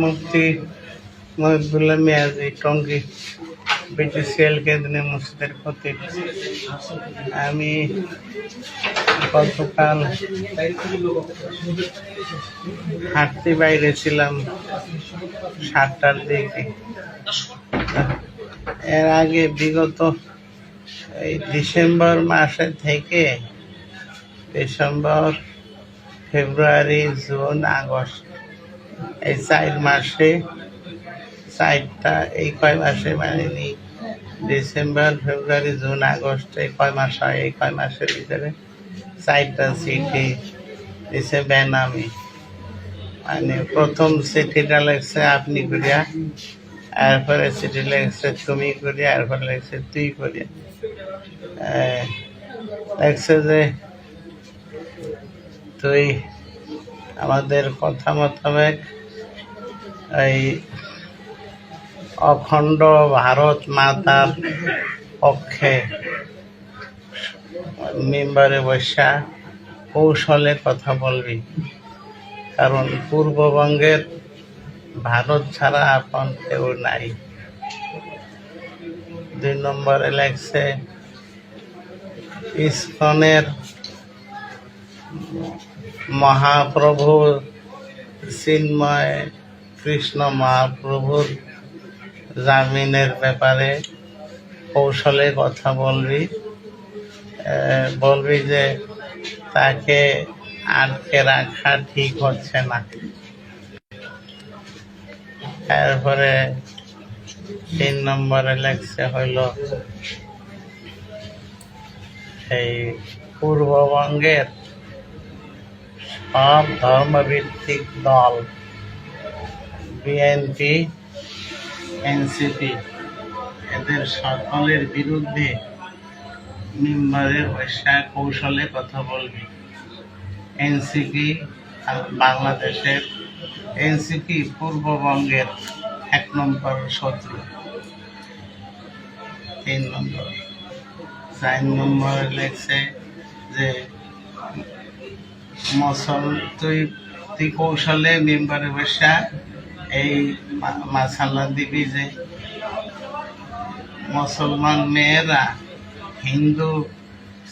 মুফতি Mohibullah Miyaji, Tongi BTCL কেন্দ্রীয় মসজিদের খতিব। আমি গতকাল হাঁটতে বাইরে ছিলাম সাতটার দিকে। এর আগে বিগত এই ডিসেম্বর মাসে থেকে ডিসেম্বর, ফেব্রুয়ারি, জুন, আগস্ট এই চার মাসে, চারটা, এই কয় মাসে মানে ডিসেম্বর, ফেব্রুয়ারি, জুন, আগস্ট, এই কয় মাস হয়, এই কয় মাসের ভিতরে চারটা চিঠি দিছে বেনামি মানে প্রথম চিঠিটা লেগছে আপনি করিয়া, এরপরে চিঠি লেগছে তুমি করিয়া, এরপরে লেগছে তুই করিয়া। লেগছে যে, তুই আমাদের কথা মোতাবেক এই অখণ্ড ভারত মাতার পক্ষে মেম্বারে বসা কৌশলে কথা বলবি। কারণ পূর্ববঙ্গের ভারত ছাড়া আপন কেউ নাই। দুই নম্বরে লেগছে ইস্কনের মহাপ্রভু চিন্ময় কৃষ্ণ মহাপ্রভুর জামিনের ব্যাপারে কৌশলে কথা বলবি বলবি যে তাকে আটকে রাখা ঠিক হচ্ছে না। তারপরে তিন নম্বরে লেগছে হইল, এই পূর্ববঙ্গের সব ধর্মভিত্তিক দল, বিএনপি, এনসিপি। এদের সকলের বিরুদ্ধে মেম্বারের বৈশা কৌশলে কথা বলবি। এনসিপি বাংলাদেশের, এনসিপি পূর্ববঙ্গের এক নম্বর শত্রু। তিন নম্বর। চার নম্বর লেগছে যে মসল কৌশলে মেম্বারে বসা এই মাসাল্লা দিবি যে মুসলমান মেয়েরা, হিন্দু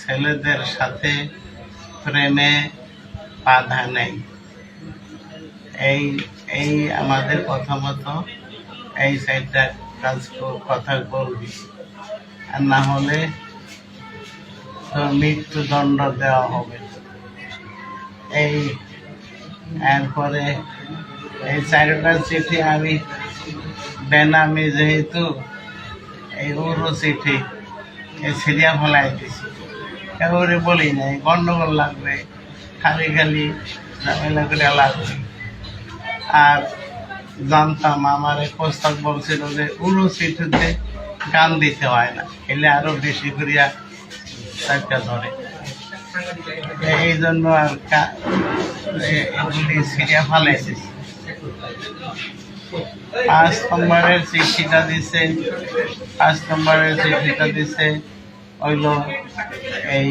ছেলেদের সাথে প্রেমে বাধা নেই। এই এই আমাদের কথা মতো এই সাইডটা কাজ কথা বলবি। আর না হলে মৃত্যুদণ্ড দেওয়া হবে এই এরপরে এই চারটা চিঠি আমি বেনামি যেহেতু এই উরু চিঠি, এই সিরিয়া ফেলাই দিছি। এবারে বলি নাই? গন্ডগোল লাগবে, খালি খালি ঝামেলা করে লাগবে। আর জানতাম আমার এক প্রস্তাব বলছিল যে উরু চিঠিতে গান দিতে হয় না, এলে আরও বেশি করিয়া চারটা ধরে। এই জন্য আর কা- এ- এগুলি সিরিয়া ফালাই দিছি পাঁচ নম্বরের চিঠিটা দিছে পাঁচ নম্বরের চিঠিটা দিছে, হইল এই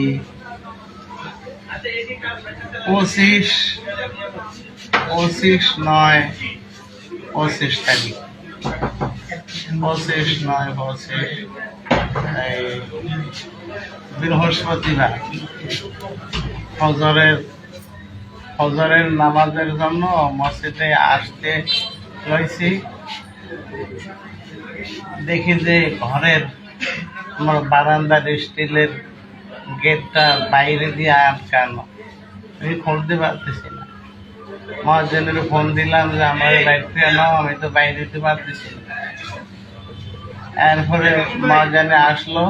পঁচিশ পঁচিশ নয়, পঁচিশ তারিখ। পঁচিশ নয়, পঁচিশ, এই বৃহস্পতিবার ফজরের ফজরের নামাজের জন্য মসজিদে আসতে রয়েছি দেখি যে ঘরের আমার বারান্দার স্টিলের গেটটা বাইরে দিয়ে আটকানো আমি খুলতে পারতেছি না। মহাজনের ফোন দিলাম যে, আমার বাইরে নাও, আমি তো বাইরে দিতে পারতেছি না। এরপরে মহাজনে আসলো।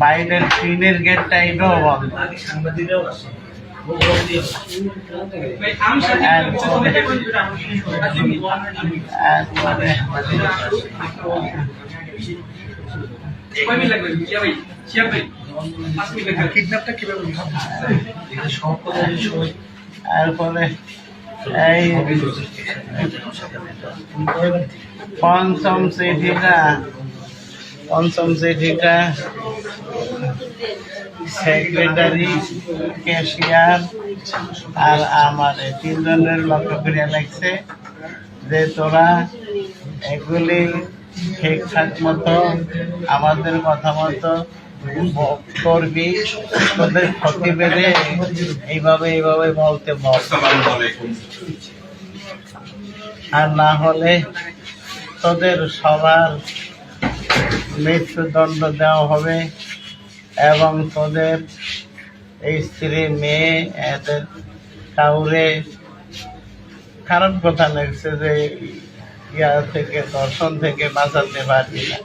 বাইরের টিনের গেটটা এটাও বন্ধ। পঞ্চম চিঠিটা পঞ্চম চিঠিটা সেক্রেটারি ক্যাশিয়ার আর আমার এই তিনজনের লক্ষ্য করিয়া লাগছে যে তোরা এগুলি ঠিকঠাক মতো, আমাদের কথা মতো করবি, তোদের ক্ষতি বেড়ে এইভাবে এইভাবে বলতে বল। আর না হলে তোদের সবার মৃত্যুদণ্ড দেওয়া হবে এবং তোদের স্ত্রী, মেয়ে, এদের কাউরে খারাপ কথা লাগছে যে ইয়া থেকে, দর্শন থেকে বাঁচাতে পারবি না।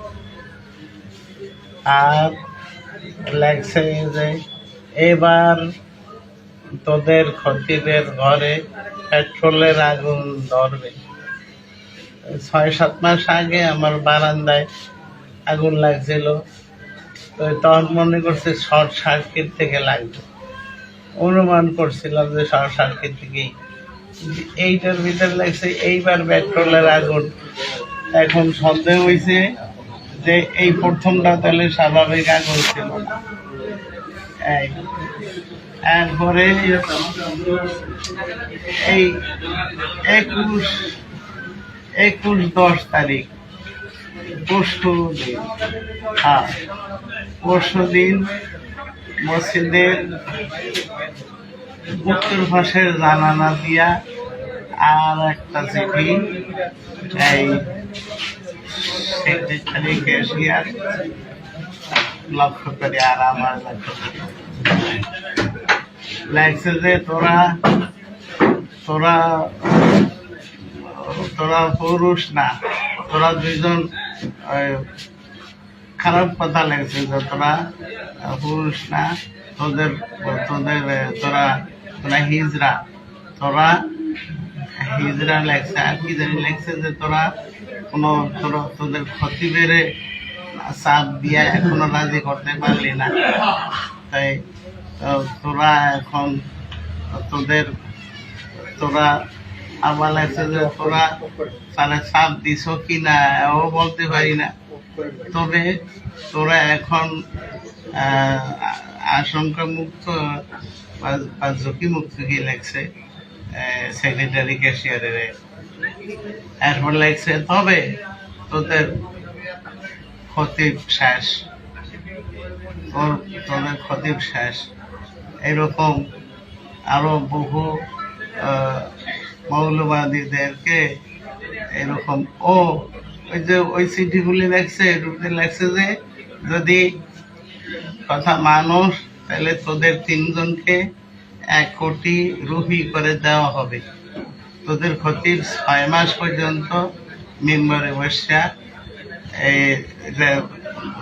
আর লাগছে যে এবার তোদের খতিবের ঘরে পেট্রোলের আগুন ধরবে। ছয় সাত মাস আগে আমার বারান্দায় আগুন লাগছিল। তো তখন মনে করছে শর্ট সার্কিট থেকে লাগবে। অনুমান করছিলাম যে শর্ট সার্কিট থেকেই। এইটার ভিতরে লাগছে এইবার পেট্রোলের আগুন। এখন সন্দেহ হয়েছে যে এই প্রথমটা তাহলে স্বাভাবিক আগুন ছিল না। এই একুশ একুশ দশ তারিখ। পরশু দিন। হ্যাঁ পরশু দিন। মসজিদের উত্তর পাশের জানানা দিয়া আর একটা চিঠি এই তোরা তোরা পুরুষ না তোরা দুইজন ওই, খারাপ কথা লাগছে যে তোরা পুরুষ না, তোদের তোদের তোরা তোরা হিজরা। তোরা হিজরা লাগছে। আর কি জানি লাগছে যে তোরা কোনো, তোরা, তোদের ক্ষতি বেড়ে চাপ দিয়া এখনও রাজি করতে পারলি না। তাই তোরা এখন, তোদের, তোরা আমার লাগছে যে তোরা তাহলে চাপ দিছ কি না ও বলতে পারি না। তবে তোরা এখন আশঙ্কা মুক্ত বা- বা ঝুঁকি মুক্ত কি লাগছে সেক্রেটারি ক্যাশিয়ারের এরপর লাগছে, তবে তোদের খতিব শ্বাস তোর, তোদের খতিব শ্বাস এরকম আরও বহু মৌলবাদীদেরকে এরকম, ও, ওই যে ওই চিঠিগুলি লেখছে এটুকুতে লেখছে যে যদি কথা মানুষ, তাহলে তোদের তিনজনকে এক কোটি রুহি করে দেওয়া হবে। তোদের ক্ষতির ছয় মাস পর্যন্ত মেম্বারে বসা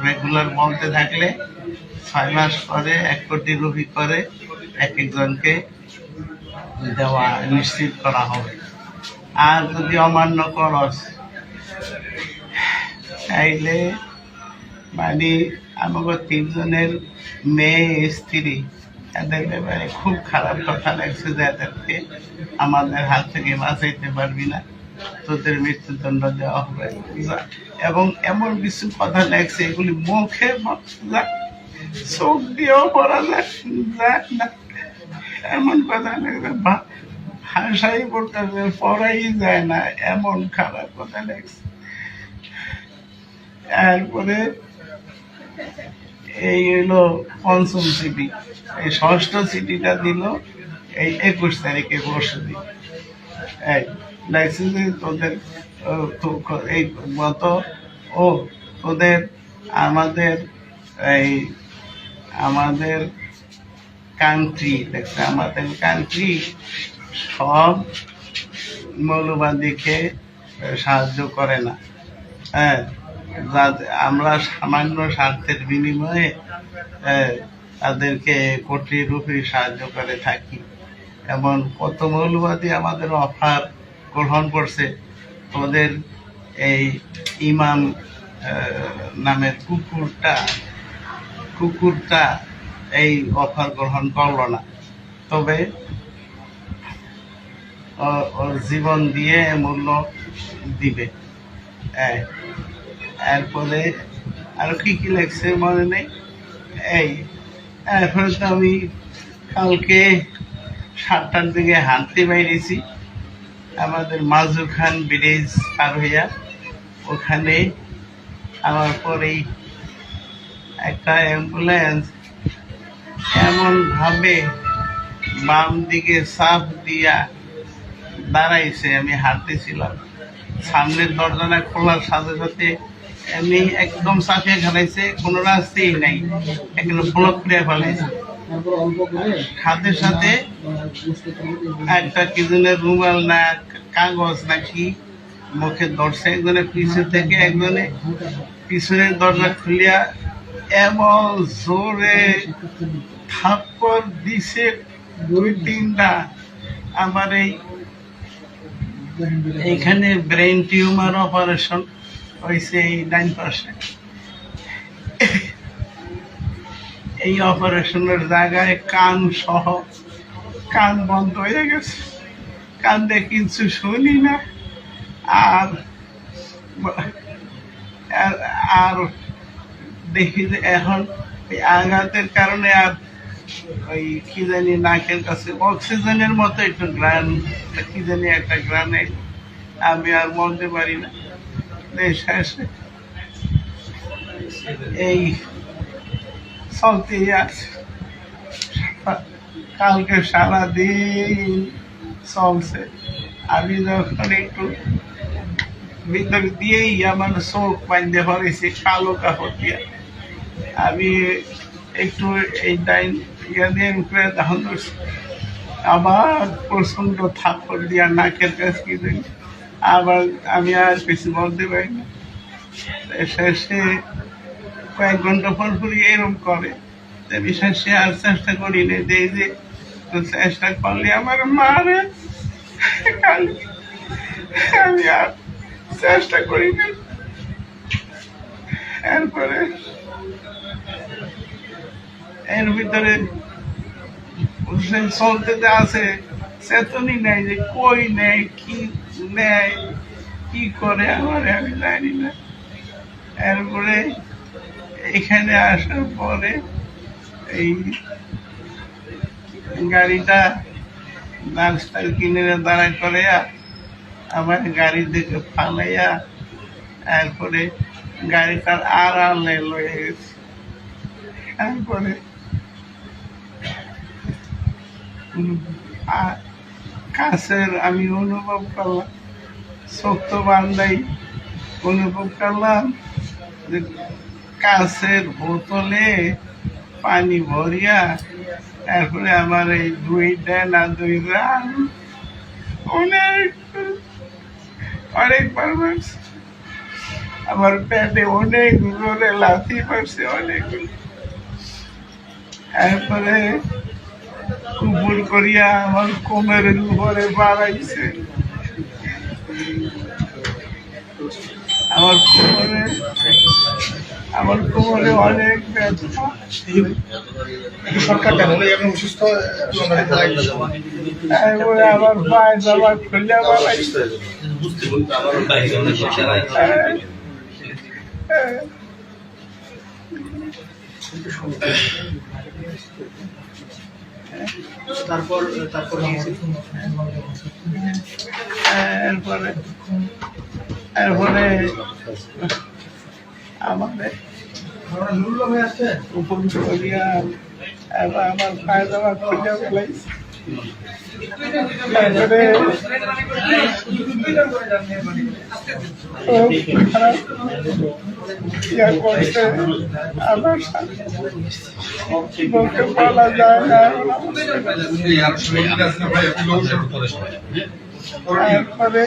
রেগুলার বলতে থাকলে ছয় মাস পরে এক কোটি রুহি করে এক একজনকে দেওয়া নিশ্চিত করা হবে। আর যদি অমান্য করস, তাইলে মানে আমাকে তিনজনের মেয়ে, স্ত্রী এদের ব্যাপারে খুব খারাপ কথা লাগছে যে এদেরকে আমাদের হাত থেকে বাঁচাইতে পারবি না। তোদের মৃত্যুদণ্ড দেওয়া হবে। এবং এমন কিছু কথা লাগছে, এগুলি মুখে চোখ দিয়েও পড়া যায় না। এমন কথা লাগছে ভা- ভাষাই পড়তে পড়াই যায় না, এমন খারাপ কথা লাগছে। এরপরে এই হলো পঞ্চম সিটি, এই ষষ্ঠ সিটিটা দিল এই একুশ তারিখে পরশু দিন। এই লাইসেন্সে তোদের এই মত, ও, তোদের, আমাদের, এই, আমাদের কান্ট্রি দেখছে আমাদের কান্ট্রি সব মৌলবাদীকে সাহায্য করে না। হ্যাঁ আমরা সামান্য স্বার্থের বিনিময়ে আহ, তাদেরকে কোটি রুপি সাহায্য করে থাকি। এমন কত মৌলবাদী আমাদের অফার গ্রহণ করছে। ওদের এই ইমাম নামের কুকুরটা কুকুরটা এই অফার গ্রহণ করল না। তবে ওর জীবন দিয়ে মূল্য দিবে। এরপরে আর কি কি লাগছে মনে নেই? এই, এখন তো আমি কালকে সাতটার দিকে হাঁটতে বাইরেছি আমাদের মাজু খান ব্রিজ পার হইয়া ওখানে আমার পরেই একটা অ্যাম্বুলেন্স এমন ভাবে বাম দিকে সাপ দিয়া দাঁড়াইছে, আমি হাঁটতেছিলাম। সামনের দরজাটা খোলার সাথে সাথে এমনি একদম চাপিয়ে খেলাইছে কোনো রাস্তাই নাই। একদম ব্লক করে ফেলাইছে। সাথে সাথে একটা কি রুমাল না, কাগজ নাকি মুখে ধরছে। একজনের পিছু থেকে একজনে পিছনের দরজা খুলিয়া এমন জোরে থাপ্পড় দিছে দুই তিনটা আমার এই এখানে ব্রেন টিউমার অপারেশন হয়েছে এই ডাইন পাশে। এই অপারেশনের জায়গায় কান সহ কান বন্ধ হয়ে গেছে। কান দিয়ে কিছু শুনি না। আর- আর দেখি যে এখন আঘাতের কারণে আর ওই কি জানি নাকের কাছে, অক্সিজেনের মতো একটু গ্রান কি জানি একটা গ্রানে আমি আর বলতে পারি না। এই চলতেই আছে কালকে সারাদিন চলছে। আমি যখন একটু ভিতর দিয়েই আমার চোখ বাঁধতে পারেছি কালো কাপড় দিয়ে। আমি একটু এই ডাইন ইয়া দিয়ে উপরে তখন আবার প্রচণ্ড থাপ্পড় দিয়া নাকের কাছে কি আবার আমি আর কিছু বলতে পারি শেষে কয়েক ঘণ্টা পর পর এরকম করে। আমি শেষে আর চেষ্টা করি না এই যে চেষ্টা করলে আমার মারে। আমি আর চেষ্টা করি না এরপরে এর ভিতরে সে চলতে আছে নেই যে কই কি কি করে, আমার আমি জানি না। এরপরে এখানে আসার পরে এই গাড়িটা নার্সটার কিনে দাঁড়া করে আমার গাড়ি দিকে ফালাইয়া তারপরে গাড়িটার আড়ালে লয়ে গেছে তারপরে কাছের আমি অনুভব করলাম শক্ত বান্ধাই অনুভব করলাম যে কাছের বোতলে পানি ভরিয়া তারপরে আমার এই দুইটা আর দুই রান অনেক অনেকবার মারছে আমার পেটে অনেক জোরে লাথি মারছে অনেক তারপরে কুপুর করিয়া আমার কোমরের উপরে বাড়াইছে। আমার কোমরে আমার কোমরে অনেক ব্যথা। সরকার অসুস্থ? তারপরে আমার পায়ে জামা খুলে বাড়াইছে বুঝতে বলতে আমার বাইরে অনেক ইশারায় তারপর তারপর এরপরে এরপরে আমাদের করিয়া আমার পায়ে জামা খুলে ফেলাইছে বলা যায় না তারপরে